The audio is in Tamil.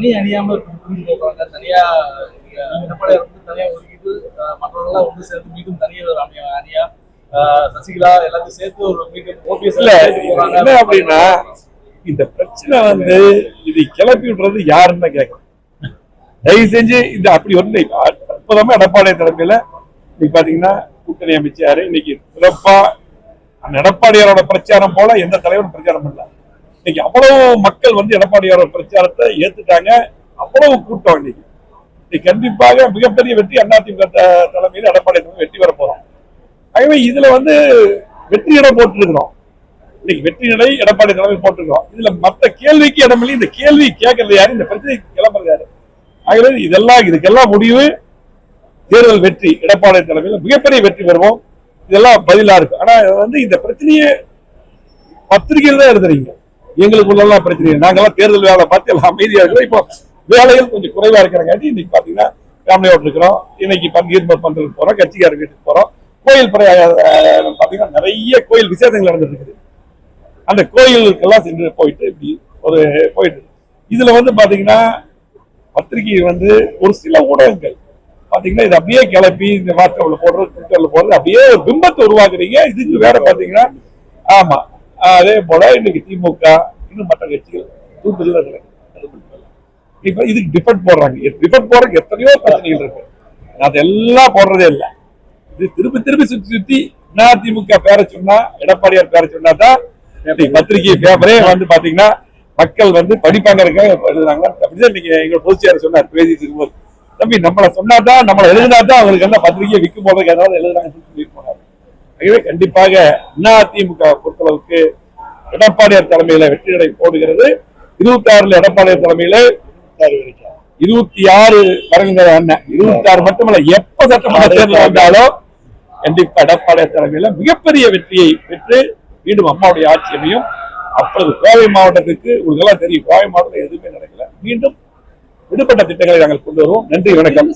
தனி அணியாம தனியா எடப்பாடியார் வந்து தனியா ஒதுக்கிட்டு மற்றவர்கள்லாம் ஒன்று சேர்த்து மீண்டும் தனியா ஒரு அணியா அணியா சசிகலா எல்லாத்தையும் சேர்த்து ஒரு மீண்டும் ஓபிஎஸ் இல்ல என்ன அப்படின்னா இந்த பிரச்சனை வந்து இது கிளப்பி விடுறது யாருன்னு தயவு செஞ்சு இந்த அப்படி ஒண்ணு அற்புதமா எடப்பாடி தலைமையில இன்னைக்கு பாத்தீங்கன்னா கூட்டணி அமைச்சாரு. இன்னைக்கு சிறப்பா அந்த எடப்பாடியாரோட பிரச்சாரம் போல எந்த தலைவரும் பிரச்சாரம் பண்ணல. இன்னைக்கு அவ்வளவு மக்கள் வந்து எடப்பாடியோட பிரச்சாரத்தை ஏத்துட்டாங்க. அவ்வளவு கூட்டம் இன்னைக்கு. இன்னைக்கு கண்டிப்பாக மிகப்பெரிய வெற்றி அதிமுக த- தலைமையில் எடப்பாடி வெற்றி வர போறோம். ஆகவே இதுல வந்து வெற்றி இடம் போட்டிருக்கிறோம். இன்னைக்கு வெற்றி நிலை எடப்பாடி தலைமை போட்டிருக்கோம் இதுல மத்த கேள்விக்கு இடமில்லை இந்த கேள்வி கேட்கறது யாரு? இந்த பிரச்சனை கிளம்புறது யாரு? ஆகவே இதெல்லாம் இதுக்கெல்லாம் முடிவு தேர்தல் வெற்றி எடப்பாடி தலைமையில் மிகப்பெரிய வெற்றி பெறுவோம். இதெல்லாம் பதிலா இருக்கு ஆனா வந்து இந்த பிரச்சனையே பத்திரிகையில் தான் எழுதுறீங்க. எங்களுக்குள்ளெல்லாம் பிரச்சனை இல்லை. நாங்கெல்லாம் தேர்தல் வேலை பார்த்து எல்லாம் அமைதியா இருக்கிறோம். இப்போ வேலைகள் கொஞ்சம் குறைவா இருக்கிறங்காட்டி இன்னைக்கு பாத்தீங்கன்னா ஃபேமிலியோட இருக்கிறோம். இன்னைக்கு ஈர்மர் பண்றதுக்கு போறோம். கட்சிக்கார வீட்டுக்கு போறோம். கோயில் பார்த்தீங்கன்னா பாத்தீங்கன்னா நிறைய கோயில் விசேஷங்கள் நடந்துட்டு இருக்குது. அந்த கோயிலுக்கெல்லாம் சென்று போயிட்டு இப்படி ஒரு போயிட்டு இதுல வந்து பாத்தீங்கன்னா பத்திரிகை வந்து ஒரு சில ஊடகங்கள். பாத்தீங்கன்னா இது அப்படியே கிளப்பி இந்த வாட்ஸ்அப்ல போடுறது ட்விட்டர்ல போடுறது அப்படியே ஒரு பிம்பத்தை உருவாக்குறீங்க. இதுக்கு வேற பாத்தீங்கன்னா ஆமா. அதே போல இன்னைக்கு திமுக இன்னும் மற்ற கட்சிகள் தூண்டுதல் இப்ப இதுக்கு டிபெண்ட் போடுறாங்க. டிபெண்ட் போடுறதுக்கு எத்தனையோ பிரச்சனைகள் இருக்கு. அதெல்லாம் போடுறதே இல்லை. இது திருப்பி திருப்பி சுத்தி சுத்தி அதிமுக பேர சொன்னா எடப்பாடியார் பேர சொன்னா தான் பத்திரிகை பேப்பரே வந்து பாத்தீங்கன்னா மக்கள் வந்து படிப்பாங்க இருக்காங்க எழுதுறாங்க. அப்படிதான் இன்னைக்கு எங்க பொதுச்சியார் சொன்னார் பேசிட்டு இருக்கும்போது. தம்பி நம்மளை சொன்னாதான் நம்மளை எழுதினா தான் அவங்களுக்கு எல்லாம் பத்திரிகையை விற்கும் போது ஏதாவது எழுதுறாங்க ஆகவே கண்டிப்பாக அதிமுக பொறுத்தளவுக்கு எடப்பாடியார் தலைமையில வெற்றி நடை போடுகிறது. இருபத்தி ஆறுல எடப்பாடியார் தலைமையில இருபத்தி ஆறு வரங்கிற அண்ணன் இருபத்தி ஆறு மட்டுமல்ல எப்ப சட்டமன்ற தேர்தல் வந்தாலும் கண்டிப்பா எடப்பாடியார் தலைமையில மிகப்பெரிய வெற்றியை பெற்று மீண்டும் அம்மாவுடைய ஆட்சி அமையும். அப்பொழுது கோவை மாவட்டத்துக்கு உங்களுக்கு எல்லாம் தெரியும். கோவை மாவட்டத்தில் எதுவுமே நடக்கல. மீண்டும் விடுபட்ட திட்டங்களை நாங்கள் கொண்டு வருவோம். நன்றி வணக்கம்.